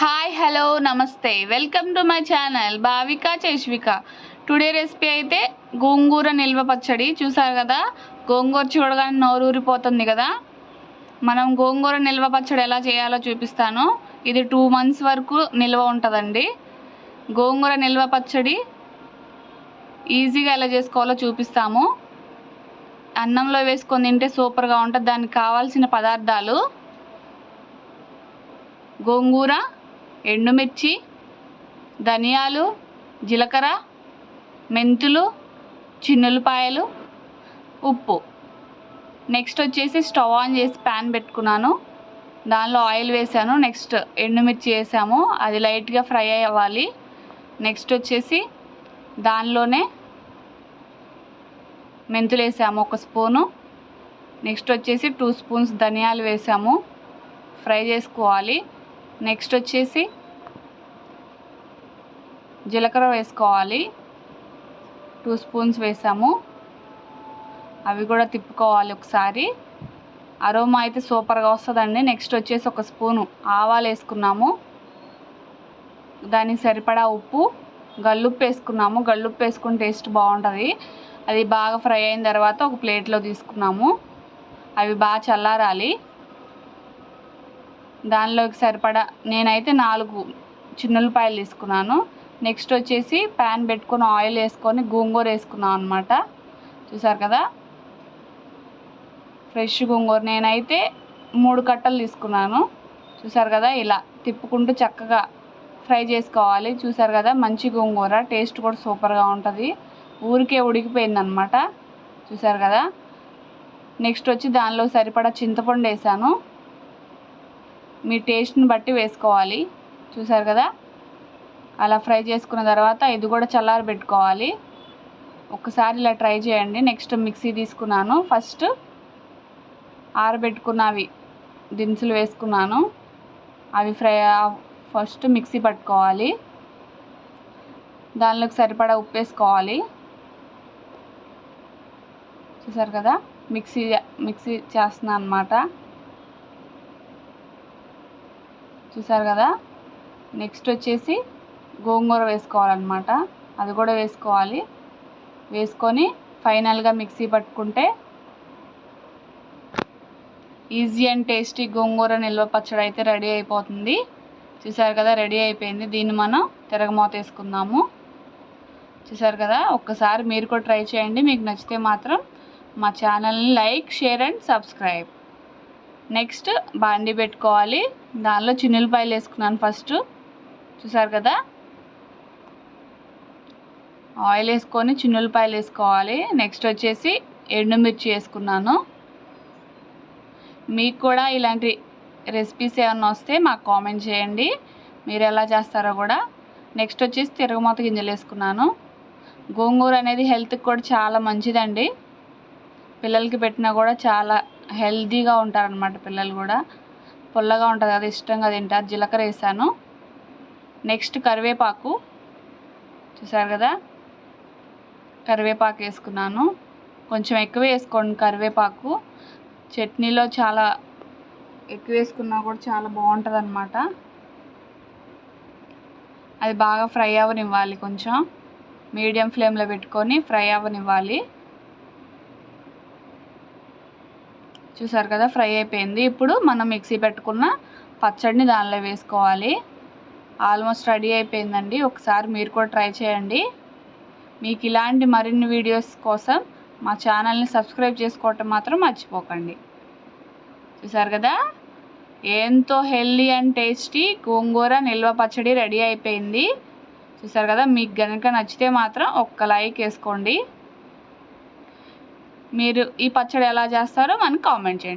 Hi hello నమస్తే. Welcome to my channel Bhavika Cheshvika today recipe అయితే గోంగూర నిల్వ పచ్చడి. చూసారు కదా? గోంగూర చూడగానే నోరూరిపోతుంది కదా? మనం గోంగూర నిల్వ పచ్చడి ఎలా చేయాలో చూపిస్తాను. ఇది టూ మంత్స్ వరకు నిల్వ ఉంటుందండి. గోంగూర నిల్వ పచ్చడి ఈజీగా ఎలా చేసుకోవాలో చూపిస్తాము. అన్నంలో వేసుకొని తింటే సూపర్గా ఉంటుంది. దానికి కావాల్సిన పదార్థాలు గోంగూర ఎండుమిర్చి ధనియాలు జీలకర్ర మెంతులు చిన్నులపాయలు ఉప్పు. నెక్స్ట్ వచ్చేసి స్టవ్ ఆన్ చేసి ప్యాన్ పెట్టుకున్నాను. దానిలో ఆయిల్ వేసాను. నెక్స్ట్ ఎండుమిర్చి వేసాము. అది లైట్గా ఫ్రై అవ్వాలి. నెక్స్ట్ వచ్చేసి దానిలోనే మెంతులు వేసాము ఒక స్పూను. నెక్స్ట్ వచ్చేసి టూ స్పూన్స్ ధనియాలు వేసాము. ఫ్రై చేసుకోవాలి. నెక్స్ట్ వచ్చేసి జీలకర్ర వేసుకోవాలి. టూ స్పూన్స్ వేసాము. అవి కూడా తిప్పుకోవాలి ఒకసారి. అరోమా అయితే సూపర్గా వస్తుందండి. నెక్స్ట్ వచ్చేసి ఒక స్పూను ఆవాలు వేసుకున్నాము. దానికి సరిపడా ఉప్పు గల్లుప్పు వేసుకున్నాము. గల్లుప్పు వేసుకుని టేస్ట్ బాగుంటుంది. అది బాగా ఫ్రై అయిన తర్వాత ఒక ప్లేట్లో తీసుకున్నాము. అవి బాగా చల్లారాలి. దానిలోకి సరిపడా నేనైతే నాలుగు చిన్నులపాయలు తీసుకున్నాను. నెక్స్ట్ వచ్చేసి ప్యాన్ పెట్టుకొని ఆయిల్ వేసుకొని గోంగూర వేసుకున్నాం అనమాట చూసారు కదా? ఫ్రెష్ గోంగూర. నేనైతే మూడు కట్టలు తీసుకున్నాను. చూసారు కదా? ఇలా తిప్పుకుంటూ చక్కగా ఫ్రై చేసుకోవాలి. చూసారు కదా? మంచి గోంగూర. టేస్ట్ కూడా సూపర్గా ఉంటుంది. ఊరికే ఉడికిపోయింది అనమాట చూసారు కదా? నెక్స్ట్ వచ్చి దానిలో సరిపడా చింతపండు వేసాను. మీ టేస్ట్ని బట్టి వేసుకోవాలి. చూసారు కదా? అలా ఫ్రై చేసుకున్న తర్వాత ఇది కూడా చల్లారి పెట్టుకోవాలి. ఒకసారి ఇలా ట్రై చేయండి. నెక్స్ట్ మిక్సీ తీసుకున్నాను. ఫస్ట్ ఆరబెట్టుకున్నవి దినుసులు వేసుకున్నాను. అవి ఫ్రై ఫస్ట్ మిక్సీ పట్టుకోవాలి. దానిలోకి సరిపడా ఉప్పు వేసుకోవాలి. చూసారు కదా? మిక్సీ మిక్సీ చేస్తున్నాను అనమాట చూసారు కదా? నెక్స్ట్ వచ్చేసి గోంగూర వేసుకోవాలన్నమాట. అది కూడా వేసుకోవాలి. వేసుకొని ఫైనల్గా మిక్సీ పట్టుకుంటే ఈజీ అండ్ టేస్టీ గోంగూర నిల్వ పచ్చడి అయితే రెడీ అయిపోతుంది. చూసారు కదా? రెడీ అయిపోయింది. దీన్ని మనం తిరగమూత వేసుకుందాము. చూసారు కదా? ఒక్కసారి మీరు కూడా ట్రై చేయండి. మీకు నచ్చితే మాత్రం మా ఛానల్ని like share and subscribe. Next బాండి పెట్టుకోవాలి. దానిలో చిన్నులపాయలు వేసుకున్నాను ఫస్ట్. చూసారు కదా? ఆయిల్ వేసుకొని చిన్నులపాయలు వేసుకోవాలి. నెక్స్ట్ వచ్చేసి ఎండుమిర్చి వేసుకున్నాను. మీకు కూడా ఇలాంటి రెసిపీస్ ఏమన్నా వస్తే మాకు కామెంట్ చేయండి. మీరు ఎలా చేస్తారో కూడా. నెక్స్ట్ వచ్చేసి తిరగమాత గింజలు వేసుకున్నాను. గోంగూర అనేది హెల్త్కి కూడా చాలా మంచిదండి. పిల్లలకి పెట్టినా కూడా చాలా హెల్తీగా ఉంటారనమాట పిల్లలు కూడా. పుల్లగా ఉంటుంది కదా ఇష్టంగా తింటారు. జీలకర్ర వేసాను. నెక్స్ట్ కరివేపాకు. చూసారు కదా? కరివేపాకు వేసుకున్నాను. కొంచెం ఎక్కువ వేసుకోండి కరివేపాకు. చట్నీలో చాలా ఎక్కువ వేసుకున్నా కూడా చాలా బాగుంటుంది అనమాట అది బాగా ఫ్రై అవ్వనివ్వాలి కొంచెం. మీడియం ఫ్లేమ్లో పెట్టుకొని ఫ్రై అవ్వనివ్వాలి. చూసారు కదా ఫ్రై అయిపోయింది. ఇప్పుడు మనం మిక్సీ పెట్టుకున్న పచ్చడిని దానిలో వేసుకోవాలి. ఆల్మోస్ట్ రెడీ అయిపోయిందండి. ఒకసారి మీరు కూడా ట్రై చేయండి. మీకు ఇలాంటి మరిన్ని వీడియోస్ కోసం మా ఛానల్ని సబ్స్క్రైబ్ చేసుకోవటం మాత్రం మర్చిపోకండి. చూసారు కదా ఎంతో హెల్దీ అండ్ టేస్టీ గోంగూర నిల్వ పచ్చడి రెడీ అయిపోయింది. చూసారు కదా మీకు కనుక నచ్చితే మాత్రం ఒక్క లైక్ వేసుకోండి. మీరు ఈ పచ్చడి ఎలా చేస్తారో మనకు కామెంట్ చేయండి.